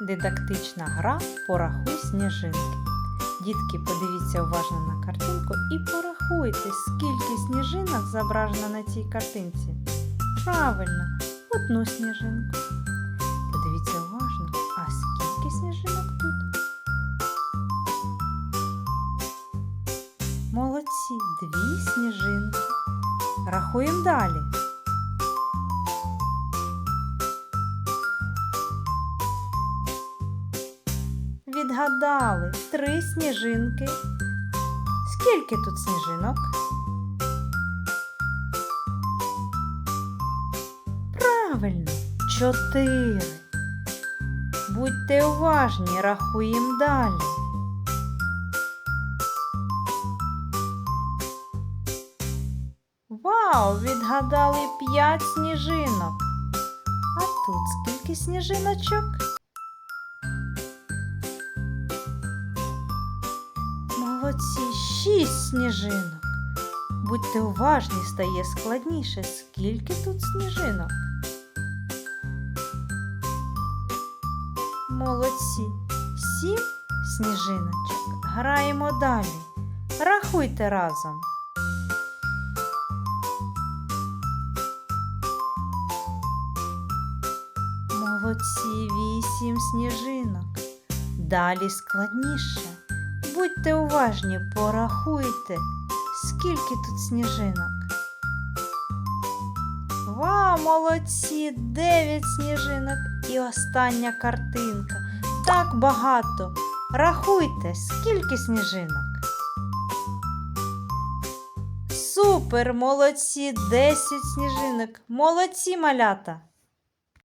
Дидактична гра Порахуй сніжинки. Дітки, подивіться уважно на картинку і порахуйте, скільки сніжинок зображено на цій картинці. Правильно, одну сніжинку. Подивіться уважно, а скільки сніжинок тут? Молодці, дві сніжинки. Рахуємо далі. Відгадали три сніжинки. Скільки тут сніжинок? Правильно, чотири. Будьте уважні, рахуємо далі. Вау! Відгадали п'ять сніжинок. А тут скільки сніжиночок? Молодці, шість сніжинок. Будьте уважні, стає складніше. Скільки тут сніжинок? Молодці, сім сніжиночок. Граємо далі. Рахуйте разом. Молодці, вісім сніжинок. Далі складніше. Будьте уважні, порахуйте, скільки тут сніжинок. Вау, молодці! Дев'ять сніжинок і остання картинка. Так багато. Рахуйте, скільки сніжинок. Супер, молодці, 10 сніжинок. Молодці малята.